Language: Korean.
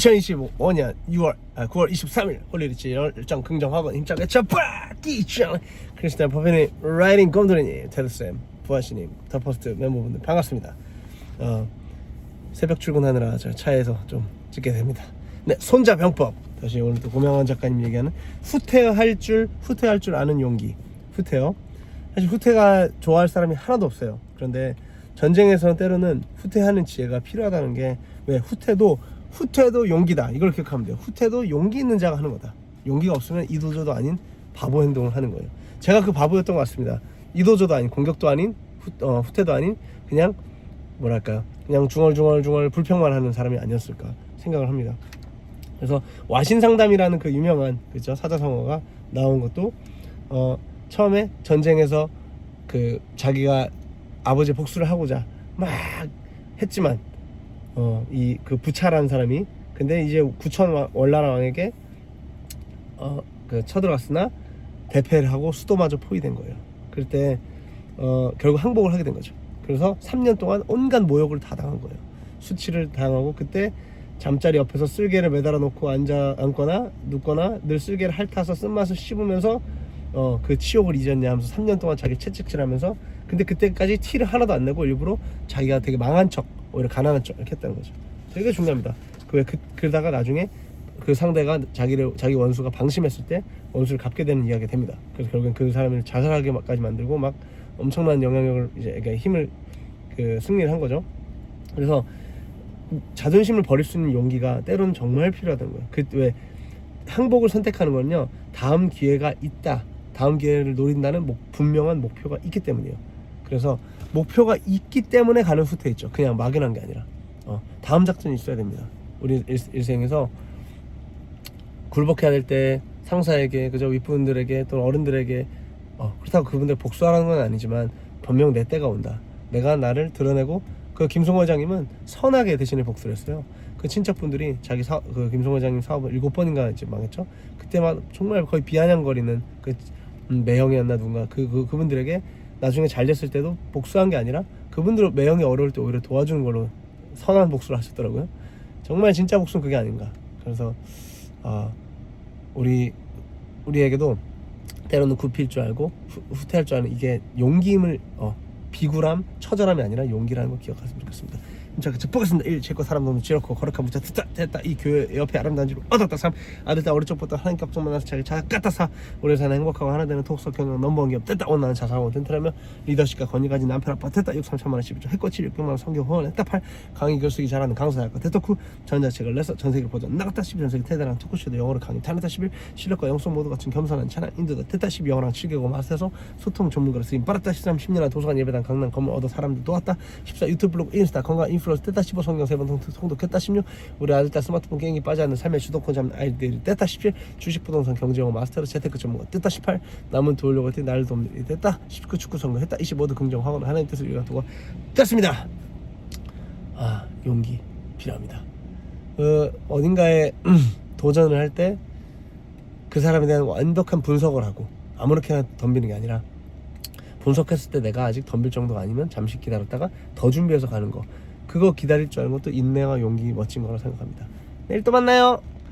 2025년 6월 아, 9월 23일 홀리리치 열정 긍정학원 힘차게 쳐빠기 짱 크리스탈 퍼페님 라이딩 곰돌이님 테르쌤 부하씨님 더퍼스트 멤버분들 반갑습니다. 어, 새벽 출근하느라 저 차에서 좀 찍게 됩니다. 네 손자병법. 다시 오늘 또 고명환 작가님 얘기하는 후퇴할 줄 후퇴할 줄 아는 용기. 후퇴요? 사실 후퇴가 좋아할 사람이 하나도 없어요. 그런데 전쟁에서는 때로는 후퇴하는 지혜가 필요하다는 게 왜 후퇴도 후퇴도 용기다. 이걸 기억하면 돼요. 후퇴도 용기 있는 자가 하는 거다. 용기가 없으면 이도저도 아닌 바보 행동을 하는 거예요. 제가 그 바보였던 것 같습니다. 이도저도 아닌 공격도 아닌 후, 어, 후퇴도 아닌 그냥 뭐랄까요? 그냥 중얼중얼중얼 불평만 하는 사람이 아니었을까 생각을 합니다. 그래서 와신상담이라는 그 유명한 그죠? 사자성어가 나온 것도 어 처음에 전쟁에서 그 자기가 아버지 복수를 하고자 막 했지만 어 이 그 부차라는 사람이 근데 이제 구천 왕- 월나라 왕에게 어 그 쳐들어갔으나 대패를 하고 수도마저 포위된 거예요. 그럴 때 어, 결국 항복을 하게 된 거죠. 그래서 3년 동안 온갖 모욕을 다 당한 거예요. 수치를 당하고 그때 잠자리 옆에서 쓸개를 매달아 놓고 앉아 앉거나 눕거나 늘 쓸개를 핥아서 쓴맛을 씹으면서 어, 그 치욕을 잊었냐 하면서 3년 동안 자기 채찍질하면서 근데 그때까지 티를 하나도 안 내고 일부러 자기가 되게 망한 척 오히려 가난한 척 이렇게 했다는 거죠. 되게 중요합니다. 그왜 그, 그러다가 나중에 그 상대가 자기를 자기 원수가 방심했을 때 원수를 갚게 되는 이야기가 됩니다. 그래서 결국엔 그 사람을 자살하게까지 만들고 막 엄청난 영향력을 이제 그러니까 힘을 그 승리를 한 거죠. 그래서 자존심을 버릴 수 있는 용기가 때로는 정말 필요하다는 거예요. 그 왜 항복을 선택하는 건요. 다음 기회가 있다. 다음 기회를 노린다는 목, 분명한 목표가 있기 때문이에요. 그래서 목표가 있기 때문에 가는 후퇴 있죠. 그냥 막연한 게 아니라 어, 다음 작전이 있어야 됩니다. 우리 일, 일생에서 굴복해야 될 때 상사에게 그저 윗분들에게 또는 어른들에게 어, 그렇다고 그분들 복수하라는 건 아니지만 분명 내 때가 온다. 내가 나를 드러내고 그 김성호 회장님은 선하게 대신에 복수를 했어요. 그 친척분들이 자기 사, 그 김성호 회장님 사업을 일곱 번인가 이제 망했죠. 그때만 정말 거의 비아냥거리는 그 음, 매형이었나 누군가 그, 그 그분들에게 나중에 잘 됐을 때도 복수한 게 아니라 그분들 매형이 어려울 때 오히려 도와주는 걸로 선한 복수를 하셨더라고요. 정말 진짜 복수는 그게 아닌가. 그래서 아 우리 우리에게도 때로는 굽힐 줄 알고 후, 후퇴할 줄 아는 이게 용기임을 어, 비굴함, 처절함이 아니라 용기라는 걸 기억하시면 좋겠습니다. 자, 저 보겠습니다. 1. 제거 사람 너무 지렇고 거룩한 무자 듣다 됐다 이 교회 옆에 아름다운 집을 얻었다 3. 아들다 적부터 하나님 값좀 만나서 자기 자가 깠다 4. 우리 사는 행복하고 하나 되는 독서 경영 넘버원 기업 됐다 오늘 나는 자상하고 튼튼하며 리더십과 권위 가진 남편 아빠 됐다 6 3천만 원 12조 해꽃이 600만 원 성경 후원 했다 8. 강의 교수기 잘하는 강사할까 됐다 9. 전자책을 내서 전 세계를 보자 나갔다 10. 전 세계 테드랑 토크쇼도 영어로 강의 타냈다 11. 실력과 영성 모두 같은 겸손한 찬양 인도다 됐다 12. 영어랑 7개고 마스터서 소통 전문가로 쓰임 빨았다 13. 10년간 도서관 예배당 강남 건물 얻어 사람들 도왔다 14. 유튜브 블로그 인스타 건강 인플루 언서 됐다 15. 성경 세번 통독했다 16. 우리 아들 딸 스마트폰 게임이 빠지 않는 삶의 주도권 잡는 아이들이 됐다 17. 주식 부동산 경제영어 마스터로 재테크 전문가 됐다 18. 남은 도우려고 할때 나를 돕는 됐다 19. 축구 선거 했다 20. 모두 긍정 학원 하나님 뜻을 도가 됐습니다. 아 용기 필요합니다. 그 어딘가에 도전을 할 때 그 사람에 대한 완벽한 분석을 하고 아무렇게나 덤비는 게 아니라 분석했을 때 내가 아직 덤빌 정도가 아니면 잠시 기다렸다가 더 준비해서 가는 거 그거 기다릴 줄 아는 것도 인내와 용기 멋진 거라고 생각합니다. 내일 또 만나요.